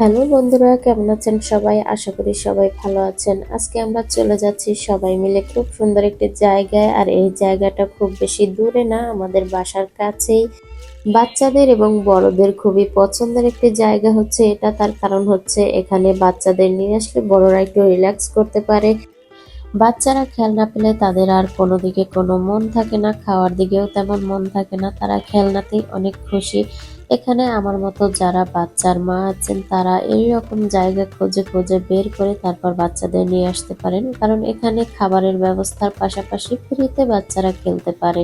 Hello বন্ধুরা, কেমন আছেন সবাই? আশা করি সবাই ভালো আছেন। আজকে আমরা চলে যাচ্ছি সবাই মিলে খুব সুন্দর একটি জায়গায়। আর এই জায়গাটা খুব বেশি দূরে না, আমাদের বাসার কাছেই। বাচ্চাদের এবং বড়দের খুবই পছন্দের একটি জায়গা হচ্ছে এটা। তার কারণ হচ্ছে এখানে বাচ্চাদের নিয়ে আসলে বড়রা একটু রিল্যাক্স করতে পারে। বাচ্চারা খেলনা পেলে তাদের আর কোনো দিকে কোনো মন থাকে না, খাওয়ার দিকেও তেমন মন থাকে না। তারা খেলনাতেই অনেক খুশি। এখানে আমার মতো যারা বাচ্চার মা আছেন, তারা এইরকম জায়গা খুঁজে খুঁজে বের করে তারপর বাচ্চাদের নিয়ে আসতে পারেন। কারণ এখানে খাবারের ব্যবস্থার পাশাপাশি ফ্রিতে বাচ্চারা খেলতে পারে।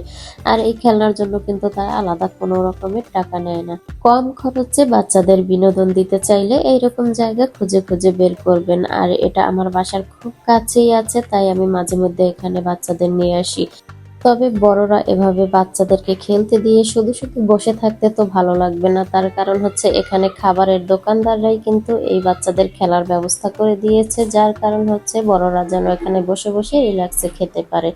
আর এই খেলনার জন্য কিন্তু তারা আলাদা কোনো রকমের টাকা নেয় না। কম খরচে বাচ্চাদের বিনোদন দিতে চাইলে এইরকম জায়গা খুঁজে খুঁজে বের করবেন। আর এটা আমার বাসার খুব কাছেই আছে, তাই আমি মাঝে মধ্যে এখানে বাচ্চাদের নিয়ে আসি। তবে বড়রা এভাবে বাচ্চাদেরকে খেলতে দিয়ে শুধু শুধু বসে থাকতে তো ভালো লাগবে না। তার কারণ হচ্ছে এখানে খাবারের দোকানদাররাই কিন্তু এই বাচ্চাদের খেলার ব্যবস্থা করে দিয়েছে। যার কারণ হচ্ছে বড়রা যেন এখানে বসে বসে রিল্যাক্সে খেতে পারে।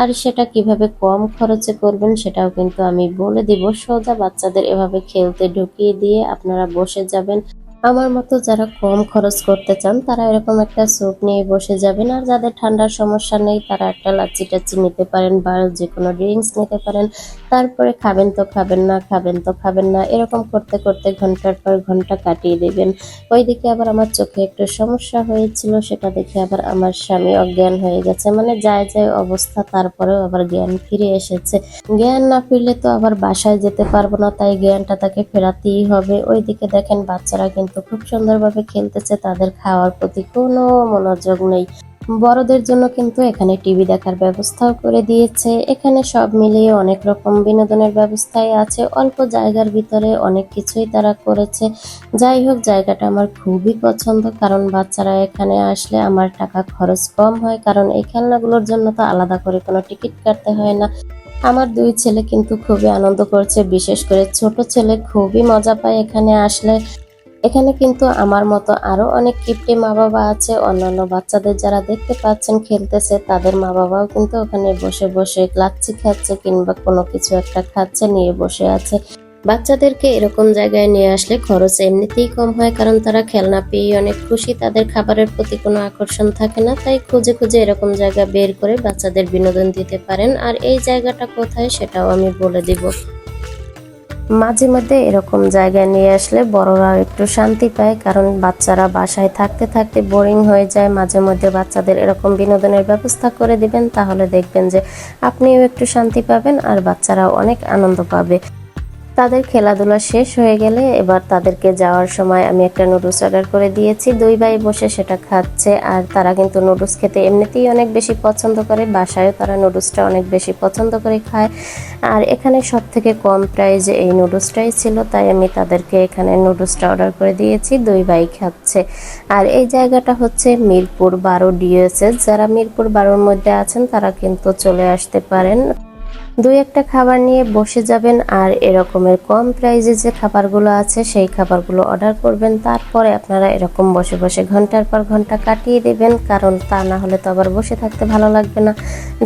আর সেটা কীভাবে কম খরচে করবেন সেটাও কিন্তু আমি বলে দিব। সোজা বাচ্চাদের এভাবে খেলতে ঢুকিয়ে দিয়ে আপনারা বসে যাবেন। আমার মতো যারা কম খরচ করতে চান, তারা এরকম একটা স্যুপ নিয়ে বসে যাবেন। আর যাদের ঠান্ডার সমস্যা নেই, তারা একটা লাচ্ছি টাচ্ছি নিতে পারেন বা যে কোনো ড্রিঙ্কস নিতে পারেন। তারপরে খাবেন তো খাবেন না, খাবেন তো খাবেন না, এরকম করতে করতে ঘণ্টার পর ঘণ্টা কাটিয়ে দেবেন। ওইদিকে আবার আমার চোখে একটু সমস্যা হয়েছিল, সেটা দেখে আবার আমার স্বামী অজ্ঞান হয়ে গেছে। মানে যায় যায় অবস্থা, তারপরেও আবার জ্ঞান ফিরে এসেছে। জ্ঞান না ফিরলে তো আবার বাসায় যেতে পারব না, তাই জ্ঞানটা তাকে ফেরাতেই হবে। ওইদিকে দেখেন বাচ্চারা কিন্তু খুব সুন্দরভাবে খেলতেছে, তাদের খাওয়ার প্রতি কোনো মনোযোগ নেই। বড়দের জন্য কিন্তু এখানে টিভি দেখার ব্যবস্থাও করে দিয়েছে। এখানে সব মিলিয়ে অনেক রকম বিনোদনের ব্যবস্থাই আছে। অল্প জায়গার ভিতরে অনেক কিছুই তারা করেছে। যাই হোক, জায়গাটা আমার খুবই পছন্দ, কারণ বাচ্চারা এখানে আসলে আমার টাকা খরচ কম হয়, কারণ এই খেলনাগুলোর জন্য তো আলাদা করে কোনো টিকিট কাটতে হয় না। আমার দুই ছেলে কিন্তু খুবই আনন্দ করছে, বিশেষ করে ছোট ছেলে খুবই মজা পায় এখানে আসলে। এখানে কিন্তু আমার মতো আরও অনেক কিপ্টে মা বাবা আছে। অন্যান্য বাচ্চাদের যারা দেখতে পাচ্ছেন, খেলতেছে, তাদের মা বাবাও কিন্তু ওখানে বসে বসে লাচ্ছি খাচ্ছে কিংবা কোনো কিছু একটা খাচ্ছে, নিয়ে বসে আছে। বাচ্চাদেরকে এরকম জায়গায় নিয়ে আসলে খরচ এমনিতেই কম হয়, কারণ তারা খেলনা পেয়ে অনেক খুশি। তাদের খাবারের প্রতি কোনো আকর্ষণ থাকে না, তাই খুঁজে খুঁজে এরকম জায়গা বের করে বাচ্চাদের বিনোদন দিতে পারেন। আর এই জায়গাটা কোথায় সেটাও আমি বলে দিব। মাঝে মধ্যে এরকম জায়গায় নিয়ে আসলে বড়রা একটু শান্তি পায়, কারণ বাচ্চারা বাসায় থাকতে থাকতে বোরিং হয়ে যায়। মাঝে মধ্যে বাচ্চাদের এরকম বিনোদনের ব্যবস্থা করে দিবেন, তাহলে দেখবেন যে আপনিও একটু শান্তি পাবেন আর বাচ্চারাও অনেক আনন্দ পাবে। তাদের খেলাধুলা শেষ হয়ে গেলে এবার তাদেরকে যাওয়ার সময় আমি একটা নুডলস অর্ডার করে দিয়েছি। দুই ভাই বসে সেটা খাচ্ছে আর তারা কিন্তু নুডলস খেতে এমনিতেই অনেক বেশি পছন্দ করে। বাসায়ও তারা নুডলসটা অনেক বেশি পছন্দ করে খায়। আর এখানে সব থেকে কম প্রাইজে এই নুডলসটাই ছিল, তাই আমি তাদেরকে এখানে নুডলসটা অর্ডার করে দিয়েছি। দুই ভাই খাচ্ছে। আর এই জায়গাটা হচ্ছে মিরপুর বারো ডিএসএস যারা মিরপুর বারোর মধ্যে আছেন, তারা কিন্তু চলে আসতে পারেন। দুই একটা খাবার নিয়ে বসে যাবেন আর এরকমের কম প্রাইজে যে খাবারগুলো আছে, সেই খাবারগুলো অর্ডার করবেন। তারপরে আপনারা এরকম বসে বসে ঘণ্টার পর ঘণ্টা কাটিয়ে দেবেন, কারণ তা না হলে তো আবার বসে থাকতে ভালো লাগবে না।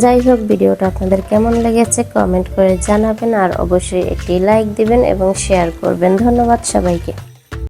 যাই হোক, ভিডিওটা আপনাদের কেমন লেগেছে কমেন্ট করে জানাবেন আর অবশ্যই একটি লাইক দিবেন এবং শেয়ার করবেন। ধন্যবাদ সবাইকে।